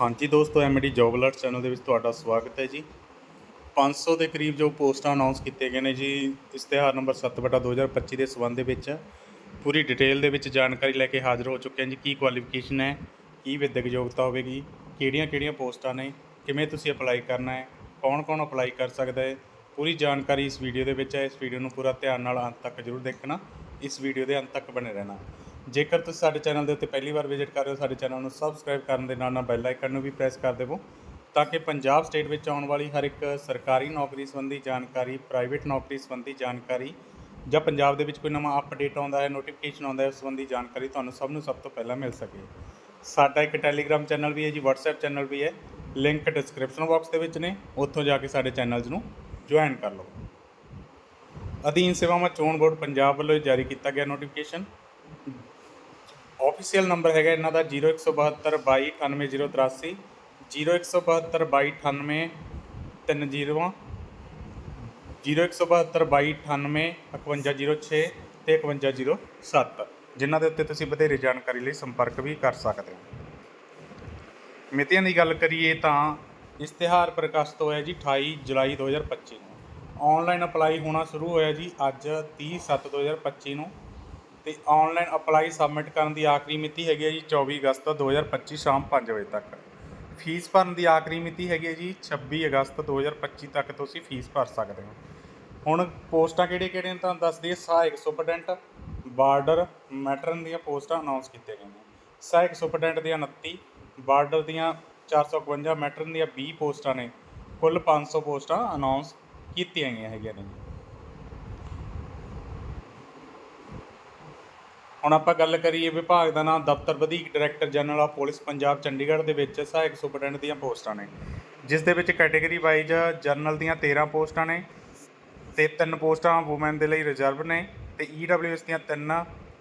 ਹਾਂਜੀ ਦੋਸਤੋ MD job alert channel ਦੇ ਵਿੱਚ ਤੁਹਾਡਾ ਸਵਾਗਤ ਹੈ ਜੀ। 500 ਦੇ ਕਰੀਬ ਜੋ ਪੋਸਟਾਂ ਅਨਾਉਂਸ ਕੀਤੇ ਗਏ ਨੇ ਜੀ, ਇਸ਼ਤਿਹਾਰ ਨੰਬਰ 7/2025 ਦੇ ਸਬੰਧ ਦੇ ਵਿੱਚ। ਪੂਰੀ ਡਿਟੇਲ ਦੇ ਵਿੱਚ ਜਾਣਕਾਰੀ ਲੈ ਕੇ ਹਾਜ਼ਰ ਹੋ ਚੁੱਕੇ ਹਾਂ ਜੀ, ਕੀ ਕੁਆਲੀਫਿਕੇਸ਼ਨ ਹੈ, ਕੀ ਵਿਦਿਅਕ ਯੋਗਤਾ ਹੋਵੇਗੀ ਕਿਹੜੀਆਂ-ਕਿਹੜੀਆਂ ਪੋਸਟਾਂ ਨੇ, ਕਿਵੇਂ ਤੁਸੀਂ ਅਪਲਾਈ ਕਰਨਾ ਹੈ, ਕੌਣ-ਕੌਣ ਅਪਲਾਈ ਕਰ ਸਕਦਾ ਹੈ, ਪੂਰੀ ਜਾਣਕਾਰੀ ਇਸ ਵੀਡੀਓ ਦੇ ਵਿੱਚ ਹੈ। ਇਸ ਵੀਡੀਓ ਨੂੰ ਪੂਰਾ ਧਿਆਨ ਨਾਲ ਅੰਤ ਤੱਕ ਜ਼ਰੂਰ ਦੇਖਣਾ, ਇਸ ਵੀਡੀਓ ਦੇ ਅੰਤ ਤੱਕ ਬਣੇ ਰਹਿਣਾ। ਜੇਕਰ ਤੁਸੀਂ ਸਾਡੇ ਚੈਨਲ ਦੇ ਉੱਤੇ ਪਹਿਲੀ ਵਾਰ ਵਿਜ਼ਿਟ ਕਰ ਰਹੇ ਹੋ, ਸਾਡੇ ਚੈਨਲ ਨੂੰ ਸਬਸਕ੍ਰਾਈਬ ਕਰਨ ਦੇ ਨਾਲ ਨਾਲ ਬੈਲ ਆਈਕਨ ਨੂੰ ਵੀ ਪ੍ਰੈਸ ਕਰ ਦੇਵੋ, ਤਾਂ ਕਿ ਪੰਜਾਬ ਸਟੇਟ ਵਿੱਚ ਆਉਣ ਵਾਲੀ ਹਰ ਇੱਕ ਸਰਕਾਰੀ ਨੌਕਰੀ ਸੰਬੰਧੀ ਜਾਣਕਾਰੀ ਪ੍ਰਾਈਵੇਟ ਨੌਕਰੀ ਸੰਬੰਧੀ ਜਾਣਕਾਰੀ ਜਾਂ ਪੰਜਾਬ ਦੇ ਵਿੱਚ ਕੋਈ ਨਵਾਂ ਅਪਡੇਟ ਆਉਂਦਾ ਹੈ ਨੋਟੀਫਿਕੇਸ਼ਨ ਆਉਂਦਾ ਹੈ, ਉਸ ਸੰਬੰਧੀ ਜਾਣਕਾਰੀ ਤੁਹਾਨੂੰ ਸਭ ਨੂੰ ਸਭ ਤੋਂ ਪਹਿਲਾਂ ਮਿਲ ਸਕੇ। ਸਾਡਾ ਇੱਕ ਟੈਲੀਗ੍ਰਾਮ ਚੈਨਲ ਵੀ ਹੈ ਜੀ, WhatsApp ਚੈਨਲ ਵੀ ਹੈ ਲਿੰਕ ਡਿਸਕ੍ਰਿਪਸ਼ਨ ਬਾਕਸ ਦੇ ਵਿੱਚ ਨੇ, ਉੱਥੋਂ ਜਾ ਕੇ ਸਾਡੇ ਚੈਨਲਸ ਨੂੰ ਜੁਆਇਨ ਕਰ ਲਓ। ਅਧੀਨ ਸੇਵਾਵਾਂ ਚੋਣ ਬੋਰਡ ਪੰਜਾਬ ਵੱਲੋਂ ਜਾਰੀ ਕੀਤਾ ਗਿਆ ਨੋਟੀਫਿਕੇਸ਼ਨ ਆਫੀਸ਼ੀਅਲ ਨੰਬਰ ਹੈਗਾ ਇਹਨਾਂ ਦਾ 0172298083 0172298030 017229805806 ਤੇ 5107 ਜਿਨ੍ਹਾਂ ਦੇ ਉੱਤੇ ਤੁਸੀਂ ਵਧੇਰੇ ਜਾਣਕਾਰੀ ਲਈ ਸੰਪਰਕ ਵੀ ਕਰ ਸਕਦੇ ਹੋ। ਮਿਤੀਆਂ ਦੀ ਗੱਲ ਕਰੀਏ ਤਾਂ ਇਸ਼ਤਿਹਾਰ ਪ੍ਰਕਾਸ਼ਿਤ ਹੋਇਆ ਜੀ 28 ਜੁਲਾਈ 2025 ਨੂੰ। ਆਨਲਾਈਨ ਅਪਲਾਈ ਹੋਣਾ ਸ਼ੁਰੂ ਹੋਇਆ ਜੀ ਅੱਜ 30 7 2025 ਨੂੰ। ਅਤੇ ਔਨਲਾਈਨ ਅਪਲਾਈ ਸਬਮਿਟ ਕਰਨ ਦੀ ਆਖਰੀ ਮਿਤੀ ਹੈਗੀ ਹੈ ਜੀ 24 ਅਗਸਤ 2025 ਸ਼ਾਮ ਪੰਜ ਵਜੇ ਤੱਕ। ਫੀਸ ਭਰਨ ਦੀ ਆਖਰੀ ਮਿਤੀ ਹੈਗੀ ਹੈ ਜੀ 26 ਅਗਸਤ 2025 ਤੱਕ ਤੁਸੀਂ ਫੀਸ ਭਰ ਸਕਦੇ ਹੋ। ਹੁਣ ਪੋਸਟਾਂ ਕਿਹੜੇ ਕਿਹੜੇ ਨੇ ਤੁਹਾਨੂੰ ਦੱਸ ਦਈਏ? ਸਹਾਇਕ ਸੁਪਰਡੈਂਟ ਬਾਰਡਰ, ਮੈਟਰਨ ਦੀਆਂ ਪੋਸਟਾਂ ਅਨਾਉਂਸ ਕੀਤੀਆਂ ਗਈਆਂ। ਨੇ ਸਹਾਇਕ ਸੁਪਰਡੈਂਟ ਦੀਆਂ 29 ਬਾਰਡਰ ਦੀਆਂ 452 ਮੈਟਰਨ ਦੀਆਂ 20 ਪੋਸਟਾਂ ਨੇ। ਕੁੱਲ 500 ਪੋਸਟਾਂ ਅਨਾਉਂਸ ਕੀਤੀਆਂ ਗਈਆਂ ਹੈਗੀਆਂ ਨੇ ਹੁਣ ਆਪਾਂ ਗੱਲ ਕਰੀਏ ਵਿਭਾਗ ਦਾ ਨਾਮ ਦਫ਼ਤਰ ਵਧੀਕ director general of police Punjab Chandigarh ਦੇ ਵਿੱਚ ਸਹਾਇਕ ਸੁਪਰਡੈਂਟ ਦੀਆਂ ਪੋਸਟਾਂ ਨੇ। ਜਿਸ ਦੇ ਵਿੱਚ ਕੈਟਾਗਰੀ ਵਾਈਜ਼ ਜਨਰਲ ਦੀਆਂ 13 ਪੋਸਟਾਂ ਨੇ ਤੇ ਤਿੰਨ ਪੋਸਟਾਂ ਔਮਨ ਦੇ ਲਈ ਰਿਜ਼ਰਵ ਨੇ ਤੇ ਈਡਬਲਯੂਐਸ ਦੀਆਂ ਤਿੰਨ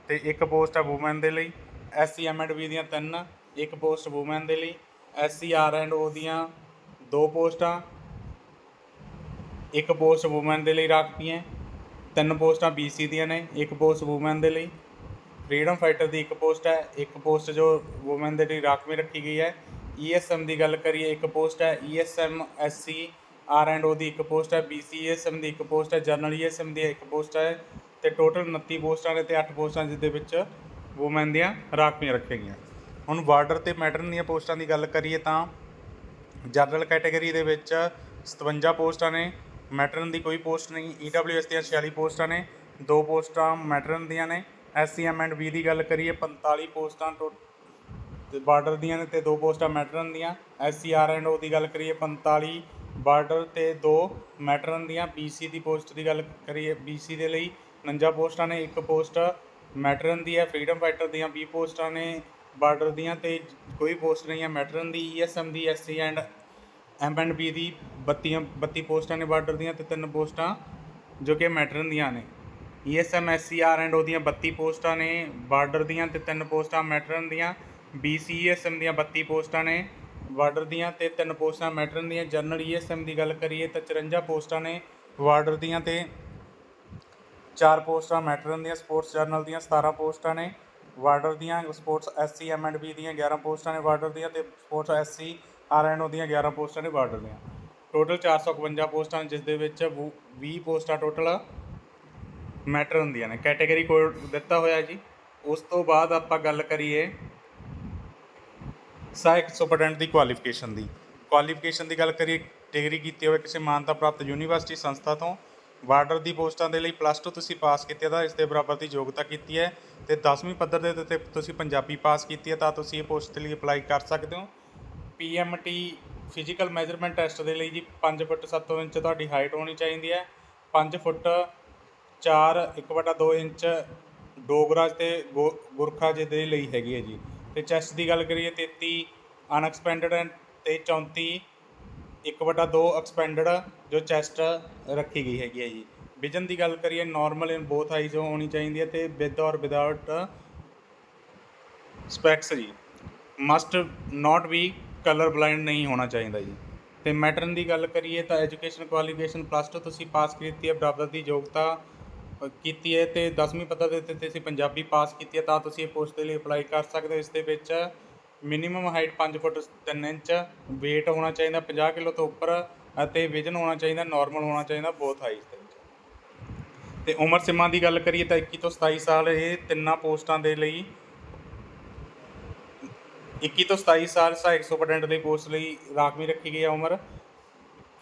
ਤੇ ਇੱਕ ਪੋਸਟ ਹੈ ਔਮਨ ਦੇ ਲਈ ਐਸਸੀ ਐਮਐਂਡਬੀ ਦੀਆਂ ਤਿੰਨ, ਇੱਕ ਪੋਸਟ ਔਮਨ ਦੇ ਲਈ ਐਸਸੀ ਆਰ ਐਂਡ ਓ ਦੀਆਂ ਦੋ ਪੋਸਟਾਂ, ਇੱਕ ਪੋਸਟ ਔਮਨ ਦੇ ਲਈ ਰੱਖਤੀਆਂ ਤਿੰਨ ਪੋਸਟਾਂ ਬੀਸੀ ਦੀਆਂ ਨੇ, ਇੱਕ ਪੋਸਟ ਔਮਨ ਦੇ ਲਈ ਫਰੀਡਮ ਫਾਈਟਰ ਦੀ ਇੱਕ ਪੋਸਟ ਹੈ, ਇੱਕ ਪੋਸਟ ਜੋ ਔਮਨ ਦੇ ਲਈ ਰਾਖਵੀਂ ਰੱਖੀ ਗਈ ਹੈ। ਈਐਸਐਮ ਦੀ ਗੱਲ ਕਰੀਏ, ਇੱਕ ਪੋਸਟ ਹੈ ESM SC R and O ਦੀ ਇੱਕ ਪੋਸਟ ਹੈ ਬੀਸੀਐਸਐਮ ਦੀ ਇੱਕ ਪੋਸਟ ਹੈ ਜਰਨਲ ਈਐਸਐਮ ਦੀ ਇੱਕ ਪੋਸਟ ਹੈ ਤੇ ਟੋਟਲ 29 ਪੋਸਟਾਂ ਨੇ ਤੇ 8 ਪੋਸਟਾਂ ਜਿਸ ਦੇ ਵਿੱਚ ਔਮਨ ਦੀਆਂ ਰਾਖਵੀਆਂ ਰੱਖੀਆਂ ਗਈਆਂ। ਹੁਣ ਬਾਰਡਰ ਤੇ ਮੈਟਰਨ ਦੀਆਂ ਪੋਸਟਾਂ ਦੀ ਗੱਲ ਕਰੀਏ ਤਾਂ ਜਨਰਲ ਕੈਟਾਗਰੀ ਦੇ ਵਿੱਚ 57 ਪੋਸਟਾਂ ਨੇ ਮੈਟਰਨ ਦੀ ਕੋਈ ਪੋਸਟ ਨਹੀਂ ਈਡਬਲਯੂਐਸ ਦੀਆਂ 46 ਪੋਸਟਾਂ ਨੇ, ਦੋ ਪੋਸਟਾਂ ਮੈਟਰਨ ਦੀਆਂ ਨੇ ਐਸਸੀਐਮ ਐਂਡ ਬੀ ਦੀ ਗੱਲ ਕਰੀਏ 45 ਪੋਸਟਾਂ ਟੋ ਬਾਰਡਰ ਦੀਆਂ ਨੇ ਤੇ ਦੋ ਪੋਸਟਾਂ ਮੈਟਰਨ ਦੀਆਂ। ਐਸਸੀਆਰ ਐਂਡ ਓ ਦੀ ਗੱਲ ਕਰੀਏ 45 ਬਾਰਡਰ ਤੇ ਦੋ ਮੈਟਰਨ ਦੀਆਂ। ਬੀਸੀ ਦੀ ਪੋਸਟ ਦੀ ਗੱਲ ਕਰੀਏ ਬੀਸੀ ਦੇ ਲਈ 49 ਪੋਸਟਾਂ ਨੇ, ਇੱਕ ਪੋਸਟ ਮੈਟਰਨ ਦੀ ਹੈ, ਫਰੀडम ਫਾਈਟਰ ਦੀਆਂ 20 ਪੋਸਟਾਂ ਨੇ, ਬਾਰਡਰ ਦੀਆਂ ਤੇ ਕੋਈ ਪੋਸਟ ਨਹੀਂ ਹੈ, ਮੈਟਰਨ ਦੀ ESM the SC and M and B ਦੀ 32 32 ਪੋਸਟਾਂ ਨੇ ਬਾਰਡਰ ਦੀਆਂ ਤੇ ਤਿੰਨ ਪੋਸਟਾਂ ਜੋ ਕਿ ਮੈਟਰਨ ਦੀਆਂ ਨੇ। ਈਐਸਐਮ ਐਸਸੀਆਰ ਐਂਡ ਓ ਦੀਆਂ 32 ਪੋਸਟਾਂ ਨੇ, ਬਾਰਡਰ ਦੀਆਂ ਤੇ ਤਿੰਨ ਪੋਸਟਾਂ, ਮੈਟਰਨ ਦੀਆਂ ਬੀਸੀਐਸਐਮ ਦੀਆਂ 32 ਪੋਸਟਾਂ ਨੇ, ਬਾਰਡਰ ਦੀਆਂ ਤੇ ਤਿੰਨ ਪੋਸਟਾਂ, ਮੈਟਰਨ ਦੀਆਂ। ਜਨਰਲ ਈਐਸਐਮ ਦੀ ਗੱਲ ਕਰੀਏ ਤਾਂ 54 ਪੋਸਟਾਂ ਨੇ, ਬਾਰਡਰ ਦੀਆਂ ਤੇ ਚਾਰ ਪੋਸਟਾਂ, ਮੈਟਰਨ ਦੀਆਂ, ਸਪੋਰਟਸ ਜਰਨਲ ਦੀਆਂ 17 ਪੋਸਟਾਂ ਨੇ, ਬਾਰਡਰ ਦੀਆਂ sports SC M and B ਦੀਆਂ 11 ਪੋਸਟਾਂ ਨੇ, ਬਾਰਡਰ ਦੀਆਂ ਤੇ sports SC R and O ਦੀਆਂ 11 ਪੋਸਟਾਂ ਨੇ, ਬਾਰਡਰ ਦੀਆਂ। ਟੋਟਲ 451 ਪੋਸਟਾਂ ਜਿਸ ਦੇ ਵਿੱਚ 20 ਪੋਸਟਾਂ ਟੋਟਲ ਮੈਟਰ ਹੁੰਦੀਆਂ ਨੇ। ਕੈਟਾਗਰੀ ਕੋਡ ਦਿੱਤਾ ਹੋਇਆ ਜੀ। ਉਸ ਤੋਂ ਬਾਅਦ ਆਪਾਂ ਗੱਲ ਕਰੀਏ ਸਹਾਇਕ ਸੁਪਰਡੈਂਟ ਦੀ ਕੁਆਲੀਫਿਕੇਸ਼ਨ ਦੀ। ਕੁਆਲੀਫਿਕੇਸ਼ਨ ਦੀ ਗੱਲ ਕਰੀਏ ਡਿਗਰੀ ਕੀਤੀ ਹੋਵੇ ਕਿਸੇ ਮਾਨਤਾ ਪ੍ਰਾਪਤ ਯੂਨੀਵਰਸਿਟੀ ਸੰਸਥਾ ਤੋਂ ਵਾਰਡਰ ਦੀ ਪੋਸਟਾਂ ਦੇ ਲਈ ਪਲੱਸ 2 ਤੁਸੀਂ ਪਾਸ ਕੀਤੀ ਹੈ ਤਾਂ ਇਸ ਦੇ ਬਰਾਬਰ ਦੀ ਯੋਗਤਾ ਕੀਤੀ ਹੈ। ਤੇ 10ਵੀਂ ਪੱਧਰ ਦੇ ਉੱਤੇ ਤੁਸੀਂ ਪੰਜਾਬੀ ਪਾਸ ਕੀਤੀ ਹੈ ਤਾਂ ਤੁਸੀਂ ਇਹ ਪੋਸਟ ਲਈ ਅਪਲਾਈ ਕਰ ਸਕਦੇ ਹੋ। ਪੀਐਮਟੀ ਫਿਜ਼ੀਕਲ ਮੈਜ਼ਰਮੈਂਟ ਟੈਸਟ ਦੇ ਲਈ ਜੀ 5 ਫੁੱਟ 7 ਇੰਚ ਤੁਹਾਡੀ ਹਾਈਟ ਹੋਣੀ ਚਾਹੀਦੀ ਹੈ। 5 ਫੁੱਟ 4 1/2 ਇੰਚ ਡੋਗਰਾ ਤੇ ਗੋ- ਗੁਰਖਾ ਜੀ ਦੇ ਲਈ ਹੈਗੀ ਹੈ ਜੀ। ਤੇ ਚੈਸਟ ਦੀ ਗੱਲ ਕਰੀਏ 33 ਅਨਐਕਸਪੈਂਡਡ ਤੇ 34 1/2 ਐਕਸਪੈਂਡਡ ਜੋ ਚੈਸਟ ਰੱਖੀ ਗਈ ਹੈਗੀ ਹੈ ਜੀ। ਵਿਜ਼ਨ ਦੀ ਗੱਲ ਕਰੀਏ ਨਾਰਮਲ ਇਨ ਬੋਥ ਆਈਜ਼ ਹੋਣੀ ਚਾਹੀਦੀ ਹੈ ਤੇ ਵਿਦ ਔਰ ਵਿਦਆਊਟ ਸਪੈਕਸ ਜੀ। Must not be colour blind ਨਹੀਂ ਹੋਣਾ ਚਾਹੀਦਾ ਜੀ। ਤੇ ਮੈਟਰਨ ਦੀ ਗੱਲ ਕਰੀਏ ਤਾਂ ਐਜੂਕੇਸ਼ਨ ਕੁਆਲੀਫਿਕੇਸ਼ਨ ਪਲੱਸ 2 ਤੁਸੀਂ ਪਾਸ ਕੀਤੀ ਹੈ। ਬਰਾਬਰ ਦੀ ਯੋਗਤਾ ਕੀਤੀ ਹੈ ਤੇ 10ਵੀਂ ਪੱਧਰ ਦੇ ਉੱਤੇ ਤੁਸੀਂ ਪੰਜਾਬੀ ਪਾਸ ਕੀਤੀ ਹੈ, ਤਾਂ ਤੁਸੀਂ ਇਹ ਪੋਸਟ ਦੇ ਲਈ ਅਪਲਾਈ ਕਰ ਸਕਦੇ ਹੋ। ਇਸ ਦੇ ਵਿੱਚ minimum height 5 foot 3 inch, weight ਹੋਣਾ ਚਾਹੀਦਾ 50 ਕਿਲੋ ਤੋਂ ਉੱਪਰ ਅਤੇ ਵਿਜ਼ਨ ਹੋਣਾ ਚਾਹੀਦਾ ਨਾਰਮਲ ਹੋਣਾ ਚਾਹੀਦਾ ਬੋਥ ਹਾਈਜ਼ ਦੇ ਵਿੱਚ ਤੇ ਉਮਰ ਸੀਮਾ ਦੀ ਗੱਲ ਕਰੀਏ ਤਾਂ 21 ਤੋਂ 27 ਸਾਲ ਇਹ ਤਿੰਨਾਂ ਪੋਸਟਾਂ ਦੇ ਲਈ 21 ਤੋਂ 27 ਸਾਲ ਸਹਾਇਕ ਸੁਪਰਡੈਂਟ ਦੇ ਪੋਸਟ ਲਈ ਰਾਖਵੀਂ ਰੱਖੀ ਗਈ ਹੈ ਉਮਰ।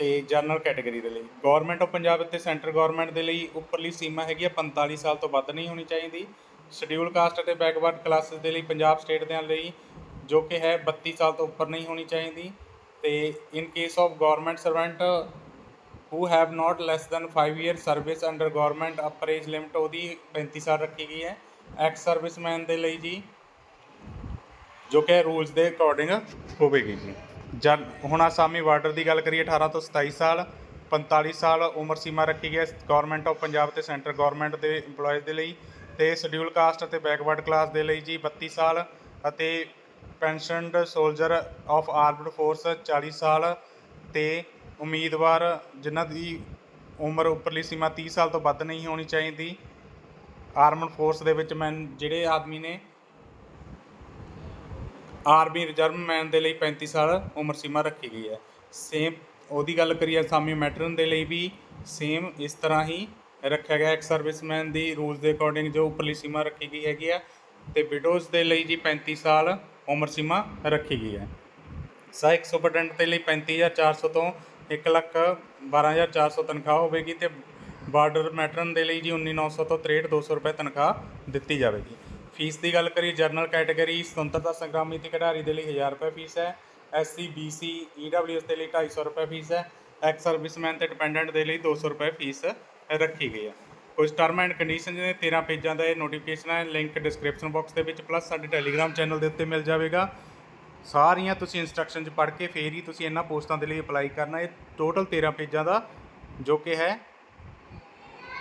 ਤੇ ਜਨਰਲ ਕੈਟਾਗਰੀ ਦੇ ਲਈ। ਗਵਰਨਮੈਂਟ ਆਫ ਪੰਜਾਬ ਅਤੇ ਸੈਂਟਰ ਗਵਰਨਮੈਂਟ ਦੇ ਲਈ ਉੱਪਰਲੀ ਸੀਮਾ ਹੈਗੀ ਹੈ 45 ਸਾਲ ਤੋਂ ਵੱਧ ਨਹੀਂ ਹੋਣੀ ਚਾਹੀਦੀ। ਸ਼ਡਿਊਲ ਕਾਸਟ ਅਤੇ ਬੈਕਵਰਡ ਕਲਾਸਿਸ ਦੇ ਲਈ ਪੰਜਾਬ ਸਟੇਟ ਦੇ ਲਈ ਜੋ ਕਿ ਹੈ 32 ਸਾਲ ਤੋਂ ਉੱਪਰ ਨਹੀਂ ਹੋਣੀ ਚਾਹੀਦੀ। ਤੇ in case of government servant who have not less than 5 year service under government, upper age limit ਉਹਦੀ 35 ਸਾਲ ਰੱਖੀ ਗਈ ਹੈ। ਐਕਸ ਸਰਵਿਸਮੈਨ ਦੇ ਲਈ ਜੀ, ਜੋ ਕਿ ਰੂਲਸ ਦੇ ਅਕੋਰਡਿੰਗ ਹੋਵੇਗੀ ਜੀ। ਜਦ ਹੁਣ ਆਸਾਮੀ ਬਾਰਡਰ ਦੀ ਗੱਲ ਕਰੀਏ 18 ਤੋਂ 27 ਸਾਲ 45 ਸਾਲ ਉਮਰ ਸੀਮਾ ਰੱਖੀ ਗਈ ਹੈ ਗਵਰਨਮੈਂਟ ਆਫ ਪੰਜਾਬ ਤੇ ਸੈਂਟਰ ਗਵਰਨਮੈਂਟ ਦੇ EMPLOYEES ਦੇ ਲਈ ਤੇ ਸ਼ਡਿਊਲ ਕਾਸਟ ਅਤੇ ਬੈਕਵਰਡ ਕਲਾਸ ਦੇ ਲਈ ਜੀ 32 ਸਾਲ ਅਤੇ pensioned soldier of armed force 40 ਸਾਲ ਤੇ ਉਮੀਦਵਾਰ ਜਿਨ੍ਹਾਂ ਦੀ ਉਮਰ ਉੱਪਰਲੀ ਸੀਮਾ 30 ਸਾਲ ਤੋਂ ਵੱਧ ਨਹੀਂ ਹੋਣੀ ਚਾਹੀਦੀ। ਆਰਮਡ ਫੋਰਸ ਦੇ ਵਿੱਚ ਮੈਂ, ਜਿਹੜੇ ਆਦਮੀ ਨੇ ਆਰਮੀ ਰਿਜ਼ਰਵ ਮੈਨ ਦੇ ਲਈ 35 ਸਾਲ ਉਮਰ ਸੀਮਾ ਰੱਖੀ ਗਈ ਹੈ। ਸੇਮ ਉਹਦੀ ਗੱਲ ਕਰੀਏ ਅਸਾਮੀ ਮੈਟਰਨ ਦੇ ਲਈ ਵੀ ਸੇਮ ਇਸ ਤਰ੍ਹਾਂ ਹੀ ਰੱਖਿਆ ਗਿਆ। ਇੱਕ ਸਰਵਿਸਮੈਨ ਦੀ ਰੂਲਸ ਦੇ ਅਕੋਰਡਿੰਗ ਜੋ ਉੱਪਰਲੀ ਸੀਮਾ ਰੱਖੀ ਗਈ ਹੈਗੀ ਆ ਤੇ ਵਿਡੋਜ਼ ਦੇ ਲਈ ਜੀ 35 ਸਾਲ ਉਮਰ ਸੀਮਾ ਰੱਖੀ ਗਈ ਹੈ। ਸਹਾਇਕ ਸੁਪਰਡੈਂਟ ਦੇ ਲਈ 35400 ਤੋਂ 1 ਲੱਖ 12400 ਤਨਖਾਹ ਹੋਵੇਗੀ ਤੇ ਬਾਰਡਰ ਮੈਟਰਨ ਦੇ ਲਈ ਜੀ 19900 ਤੋਂ 63200 ਰੁਪਏ ਤਨਖਾਹ ਦਿੱਤੀ ਜਾਵੇਗੀ। ਫੀਸ ਦੀ ਗੱਲ ਕਰੀਏ ਜਰਨਲ ਕੈਟਾਗਰੀ ਸੁਤੰਤਰਤਾ ਸੰਗਰਾਮੀ ਤੇ ਖਿਡਾਰੀ ਦੇ ਲਈ 1000 ਰੁਪਏ ਫੀਸ ਹੈ। ਐਸਸੀ ਬੀਸੀ ਈਡਬਲਯੂਐਸ ਦੇ ਲਈ 250 ਰੁਪਏ ਫੀਸ ਹੈ। ਐਕਸ ਸਰਵਿਸਮੈਨ ਤੇ ਡਿਪੈਂਡੈਂਟ ਦੇ ਲਈ 200 ਰੁਪਏ ਫੀਸ ਰੱਖੀ ਗਈ ਹੈ। ਕੁਝ ਟਰਮ ਐਂਡ ਕੰਡੀਸ਼ਨ ਦੇ 13 ਪੇਜਾਂ ਦਾ ਇਹ ਨੋਟੀਫਿਕੇਸ਼ਨ ਹੈ। ਲਿੰਕ ਡਿਸਕ੍ਰਿਪਸ਼ਨ ਬਾਕਸ ਦੇ ਵਿੱਚ ਪਲੱਸ ਸਾਡੇ ਟੈਲੀਗ੍ਰਾਮ ਚੈਨਲ ਦੇ ਉੱਤੇ ਮਿਲ ਜਾਵੇਗਾ। ਸਾਰੀਆਂ ਤੁਸੀਂ ਇਨਸਟਰਕਸ਼ਨ ਚ ਪੜ੍ਹ ਕੇ ਫੇਰ ਹੀ ਤੁਸੀਂ ਇਹਨਾਂ ਪੋਸਟਾਂ ਦੇ ਲਈ ਅਪਲਾਈ ਕਰਨਾ। ਇਹ ਟੋਟਲ 13 ਪੇਜਾਂ ਦਾ ਜੋ ਕਿ ਹੈ,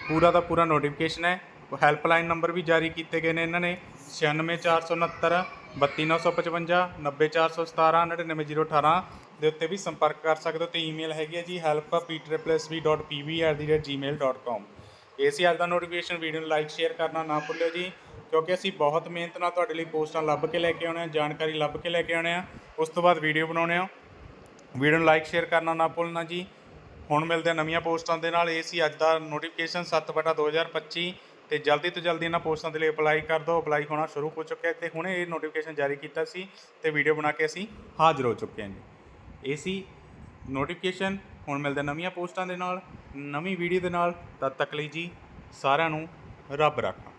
ਪੂਰਾ ਦਾ ਪੂਰਾ ਨੋਟੀਫਿਕੇਸ਼ਨ ਹੈ। ਹੈਲਪਲਾਈਨ ਨੰਬਰ ਵੀ ਜਾਰੀ ਕੀਤੇ ਗਏ ਨੇ ਇਹਨਾਂ ਨੇ 96469 32955 90417 99018 ਦੇ ਉੱਤੇ ਵੀ ਸੰਪਰਕ ਕਰ ਸਕਦੇ ਹੋ ਤੇ ਈਮੇਲ ਹੈਗੀ ਹੈ ਜੀ help@pvsv.pv@gmail.com ਇਹ ਸੀ ਅੱਜ ਦਾ ਨੋਟੀਫਿਕੇਸ਼ਨ ਵੀਡੀਓ ਨੂੰ ਲਾਈਕ ਸ਼ੇਅਰ ਕਰਨਾ ਨਾ ਭੁੱਲਿਓ ਜੀ, ਕਿਉਂਕਿ ਅਸੀਂ ਬਹੁਤ ਮਿਹਨਤ ਨਾਲ ਤੁਹਾਡੇ ਲਈ ਪੋਸਟਾਂ ਲੱਭ ਕੇ ਲੈ ਕੇ ਆਉਣੇ ਆ, ਜਾਣਕਾਰੀ ਲੱਭ ਕੇ ਲੈ ਕੇ ਆਉਣੇ ਆ, ਉਸ ਤੋਂ ਬਾਅਦ ਵੀਡੀਓ ਬਣਾਉਣੇ ਆ। ਵੀਡੀਓ ਨੂੰ ਲਾਈਕ ਸ਼ੇਅਰ ਕਰਨਾ ਨਾ ਭੁੱਲਣਾ ਜੀ। ਹੁਣ ਮਿਲਦੇ ਆ ਨਵੀਆਂ ਪੋਸਟਾਂ ਦੇ ਨਾਲ। ਇਹ ਸੀ ਅੱਜ ਦਾ ਨੋਟੀਫਿਕੇਸ਼ਨ 7/2025 ਤੇ ਜਲਦੀ ਤੋਂ ਜਲਦੀ ਇਹਨਾਂ ਪੋਸਟਾਂ ਦੇ ਲਈ ਅਪਲਾਈ ਕਰ ਦਿਓ। ਅਪਲਾਈ ਹੋਣਾ ਸ਼ੁਰੂ ਹੋ ਚੁੱਕਿਆ ਹੈ ਤੇ ਹੁਣੇ ਇਹ ਨੋਟੀਫਿਕੇਸ਼ਨ ਜਾਰੀ ਕੀਤਾ ਸੀ ਤੇ ਵੀਡੀਓ ਬਣਾ ਕੇ ਅਸੀਂ ਹਾਜ਼ਰ ਹੋ ਚੁੱਕੇ ਹਾਂ ਜੀ। ਇਹ ਸੀ ਨੋਟੀਫਿਕੇਸ਼ਨ ਹੁਣ ਮਿਲਦੇ ਨਵੀਆਂ ਪੋਸਟਾਂ ਦੇ ਨਾਲ, ਨਵੀਂ ਵੀਡੀਓ ਦੇ ਨਾਲ। ਤਦ ਤੱਕ ਲਈ ਜੀ ਸਾਰਿਆਂ ਨੂੰ ਰੱਬ ਰੱਖਾ।